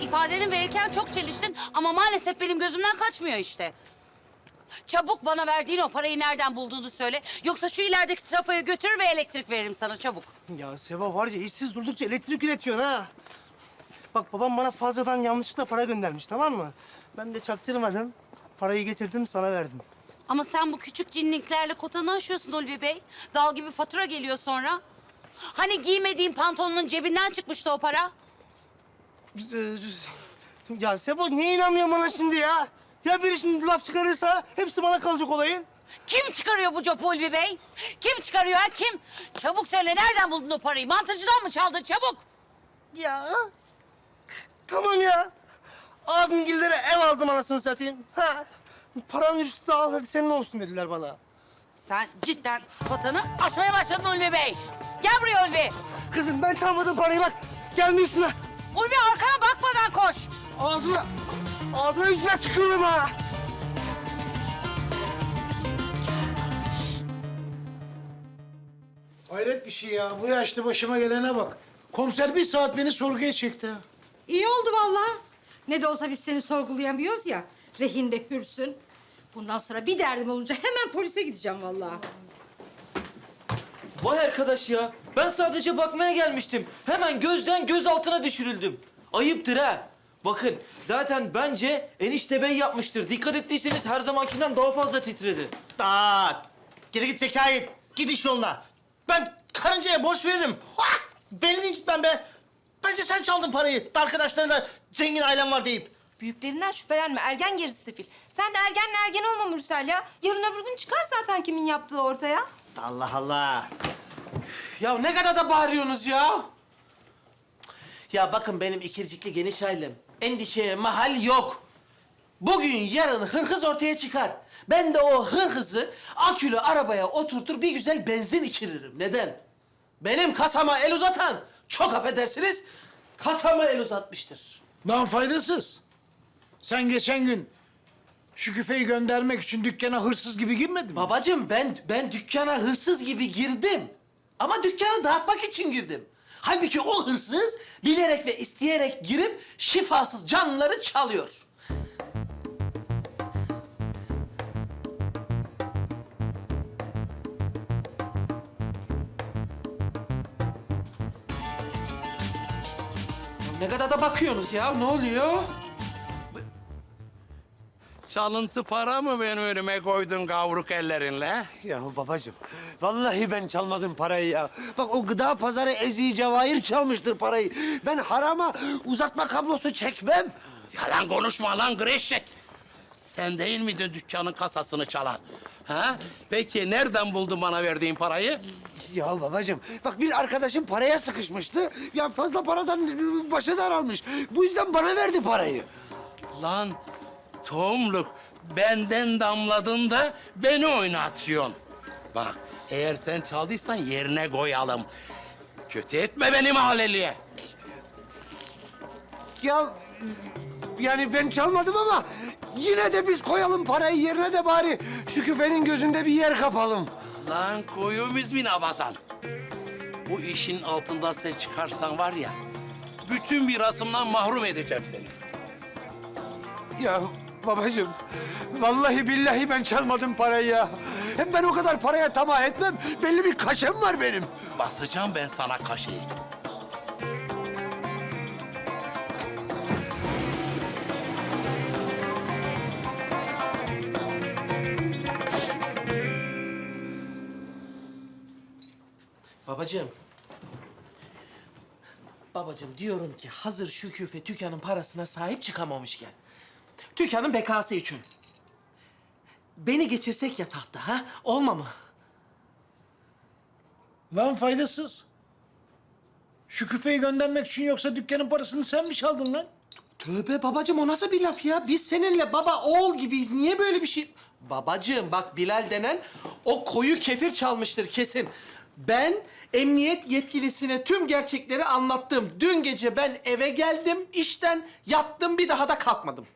İfadeni verirken çok çeliştin ama maalesef benim gözümden kaçmıyor işte. Çabuk bana verdiğin o parayı nereden bulduğunu söyle. Yoksa şu ilerideki trafoya götür ve elektrik veririm sana çabuk. Ya Seva var ya işsiz durdukça elektrik üretiyorsun ha. Bak babam bana fazladan yanlışlıkla para göndermiş tamam mı? Ben de çaktırmadım. Parayı getirdim sana verdim. Ama sen bu küçük cinliklerle kotanı aşıyorsun Ulvi Bey. Dal gibi fatura geliyor sonra. Hani giymediğin pantolonun cebinden çıkmıştı o para? Ya Seva niye inanmıyorsun bana şimdi ya? Ya biri şimdi laf çıkarırsa hepsi bana kalacak olayın. Kim çıkarıyor bu copu Ulvi Bey? Kim çıkarıyor ha kim? Çabuk söyle nereden buldun o parayı? Mantıcıdan mı çaldın çabuk? Ya tamam ya. Abimgillere ev aldım anasını satayım. Ha. Paranın üstü al hadi senin olsun dediler bana. Sen cidden kotanı aşmaya başladın Ulvi Bey. Gel buraya Ulvi. Kızım ben çalmadım parayı bak. Gelme üstüme. Ulvi arkana bakmadan koş. Ağzına, ağzına yüzüne tükürürüm ha. Hayret bir şey ya. Bu yaşta başıma gelene bak. Komiser bir saat beni sorguya çekti. ha. İyi oldu vallahi. Ne de olsa biz seni sorgulayamıyoruz ya. Rehinde hürsün. Bundan sonra bir derdim olunca hemen polise gideceğim vallahi. Vay arkadaş ya. Ben sadece bakmaya gelmiştim. Hemen gözden göz altına düşürüldüm. Ayıptır ha. Bakın zaten bence enişte bey yapmıştır. Dikkat ettiyseniz her zamankinden daha fazla titredi. Dağıt. Geri git Zekai. Git iş yoluna. Ben karıncaya borç veririm. Hah! Belini incitmem be. Bence sen çaldın parayı. Arkadaşlarına zengin ailem var deyip. Büyüklerinden şüphelenme. Ergen gerisi sefil. Sen de ergenle ergen olma Mürsel ya. Yarın öbür gün çıkar zaten kimin yaptığı ortaya. Allah Allah. Ya ne kadar da bağırıyorsunuz ya. Ya bakın benim ikircikli geniş ailem. Endişeye mahal yok. Bugün yarın hırhız ortaya çıkar. Ben de o hırhızı akülü arabaya oturtur bir güzel benzin içiririm. Neden? Benim kasama el uzatan çok affedersiniz kasama el uzatmıştır. Lan faydasız. Sen geçen gün şu küfeyi göndermek için dükkana hırsız gibi girmedin mi? Babacığım ben ben dükkana hırsız gibi girdim. Ama dükkanı dağıtmak için girdim. Halbuki o hırsız bilerek ve isteyerek girip şifasız canlıları çalıyor. Ne kadar da bakıyorsunuz ya? Ne oluyor? Çalıntı para mı benim önüme koydun kavruk ellerinle? Ya babacığım, vallahi ben çalmadım parayı ya. Bak o gıda pazarı Ezi Cevahir çalmıştır parayı. Ben harama uzatma kablosu çekmem. Yalan konuşma lan Greşek. Sen değil miydin dükkanın kasasını çalan? Ha? Peki nereden buldun bana verdiğin parayı? Ya babacığım, bak bir arkadaşım paraya sıkışmıştı. Ya fazla paradan başı daralmış. Bu yüzden bana verdi parayı. Lan tohumluk benden damladın da beni oynatıyorsun. Bak eğer sen çaldıysan yerine koyalım. Kötü etme beni mahalleliye. Ya yani ben çalmadım ama yine de biz koyalım parayı yerine de bari şu küfenin gözünde bir yer kapalım. Lan koyu müzmin abasan. Bu işin altından sen çıkarsan var ya... ...bütün mirasımdan mahrum edeceğim seni. Ya babacığım, vallahi billahi ben çalmadım parayı ya. Hem ben o kadar paraya tamah etmem. Belli bir kaşem var benim. Basacağım ben sana kaşeyi. Babacığım. Babacığım diyorum ki hazır şu küfe tükanın parasına sahip çıkamamışken. Tükanın bekası için. Beni geçirsek ya tahta ha? Olma mı? Lan faydasız. Şu küfeyi göndermek için yoksa dükkanın parasını sen mi çaldın lan? Tövbe babacığım o nasıl bir laf ya? Biz seninle baba oğul gibiyiz. Niye böyle bir şey? Babacığım bak Bilal denen o koyu kefir çalmıştır kesin. Ben emniyet yetkilisine tüm gerçekleri anlattım. Dün gece ben eve geldim, işten yattım bir daha da kalkmadım.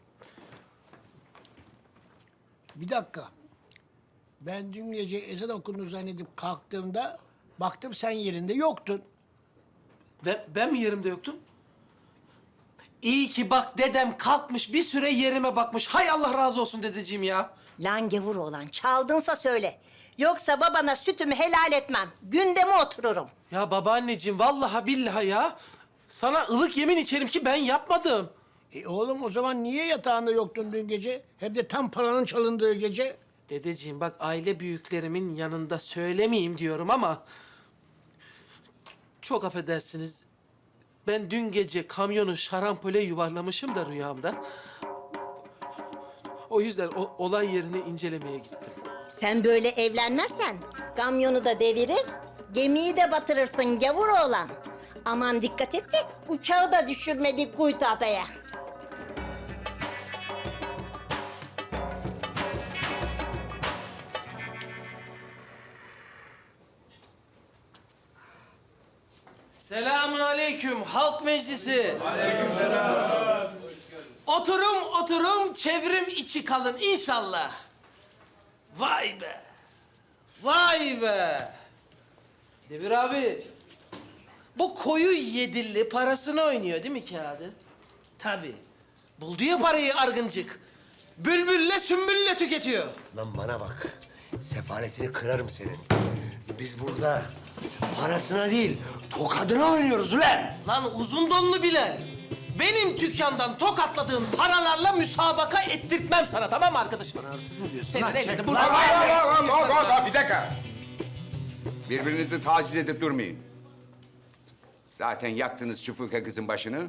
Bir dakika. Ben dün gece ezan okundu zannedip kalktığımda baktım sen yerinde yoktun. Ben, ben mi yerimde yoktum? iyi ki bak dedem kalkmış bir süre yerime bakmış. Hay Allah razı olsun dedeciğim ya. Lan gevur olan çaldınsa söyle. Yoksa babana sütümü helal etmem. Gündeme otururum. Ya babaanneciğim vallahi billahi ya. Sana ılık yemin içerim ki ben yapmadım. E oğlum o zaman niye yatağında yoktun dün gece? Hem de tam paranın çalındığı gece. Dedeciğim bak aile büyüklerimin yanında söylemeyeyim diyorum ama... Çok affedersiniz. Ben dün gece kamyonu şarampole yuvarlamışım da rüyamda. O yüzden o olay yerini incelemeye gittim. Sen böyle evlenmezsen kamyonu da devirir, gemiyi de batırırsın gavur oğlan. Aman dikkat et de uçağı da düşürme bir kuytu adaya. Selamun aleyküm halk meclisi. Oturum oturum çevrim içi kalın inşallah. Vay be. Vay be. Demir abi. Bu koyu yedilli parasını oynuyor değil mi kağıdı? Tabii. Buldu ya parayı argıncık. Bülbülle sümbülle tüketiyor. Lan bana bak. Sefaletini kırarım senin. Biz burada parasına değil, tokadına oynuyoruz ulan. Lan uzun donlu Bilal. Benim dükkandan tokatladığın paralarla müsabaka ettirtmem sana tamam mı arkadaşım? Hırsız mı diyorsun? Senin elinde burada... Bir dakika. Birbirinizi taciz edip durmayın. Zaten yaktınız çıfırka kızın başını.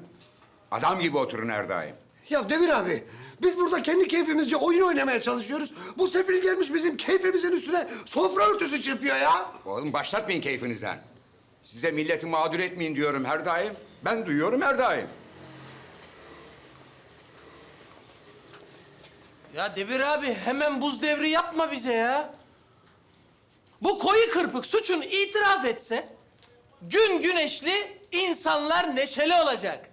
Adam gibi oturun her daim. Ya Devir abi, biz burada kendi keyfimizce oyun oynamaya çalışıyoruz. Bu sefil gelmiş bizim keyfimizin üstüne sofra örtüsü çırpıyor ya. Oğlum başlatmayın keyfinizden. Size milleti mağdur etmeyin diyorum her daim. Ben duyuyorum her daim. Ya Demir abi hemen buz devri yapma bize ya. Bu koyu kırpık suçun itiraf etse... ...gün güneşli, insanlar neşeli olacak.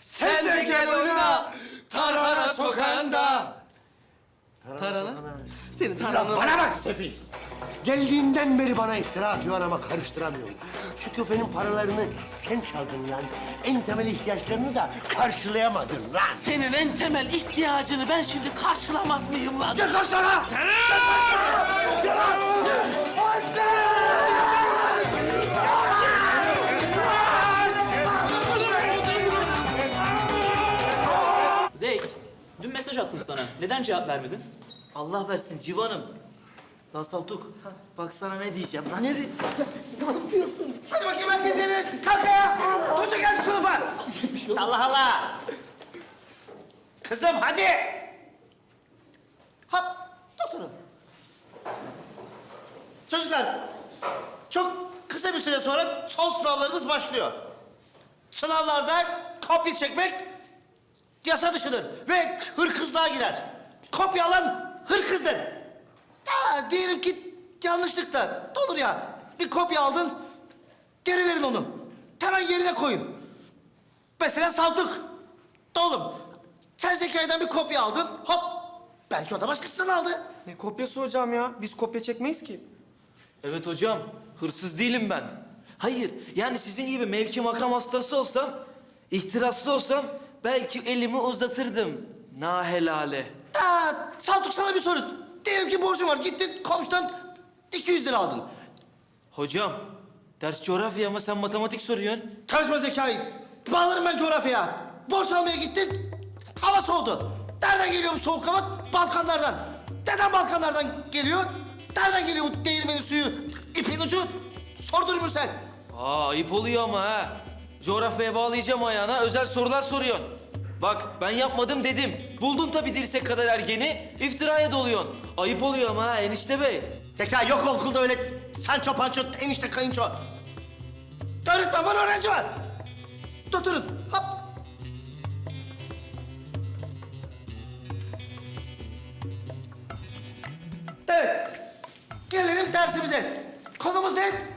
Sen de gel oyna Tarhana sokağında. Tarhana? Senin Ya tarhananı... bana bak sefil. Geldiğinden beri bana iftira atıyorsun ama karıştıramıyorum. Şu küfenin paralarını sen çaldın lan. En temel ihtiyaçlarını da karşılayamadın lan. Senin en temel ihtiyacını ben şimdi karşılamaz mıyım lan? Gel kaç lan! Sen! Gel lan! Zeyk, mesaj attım sana. Neden cevap vermedin? Allah versin civanım. Lan Saltuk, bak sana ne diyeceğim lan. Ne Hadi bakayım herkes yerine. Kalk ayağa. Hoca geldi sınıfa. Allah Allah. Kızım hadi. Hop oturun. Çocuklar çok kısa bir süre sonra son sınavlarınız başlıyor. Sınavlarda kopya çekmek yasa dışıdır ve hırkızlığa girer. Kopya alan hırkızdır. Ya diyelim ki yanlışlıkla olur ya bir kopya aldın geri verin onu. Hemen yerine koyun. Mesela Saltuk. Oğlum sen Zekai bir kopya aldın hop belki o da başkasından aldı. Ne kopyası hocam ya? Biz kopya çekmeyiz ki. Evet hocam, hırsız değilim ben. Hayır, yani sizin gibi mevki makam hastası olsam, ihtiraslı olsam belki elimi uzatırdım. Na helale. Aa, Saltuk sana bir soru. Diyelim ki borcun var gittin komşudan 200 lira aldın. Hocam, ders coğrafya ama sen matematik soruyorsun. Karışma Zekai. Bağlarım ben coğrafyaya. Borç almaya gittin. Hava soğudu. Nereden geliyor bu soğuk hava? Balkanlardan. Neden Balkanlardan geliyor? Nereden geliyor bu değirmenin suyu? İpin ucu? Sordur Mürsel. Aa, ayıp oluyor ama ha. Coğrafyaya bağlayacağım ayağına, özel sorular soruyorsun. Bak, ben yapmadım dedim. Buldun tabii dirsek kadar ergeni, iftiraya doluyorsun. Ayıp oluyor ama ha enişte bey. Zekai yok okulda öyle sancho panço, enişte kayınço. Öğretmen var, öğrenci var. Oturun. Hop. Evet. Gelelim dersimize. Konumuz ne?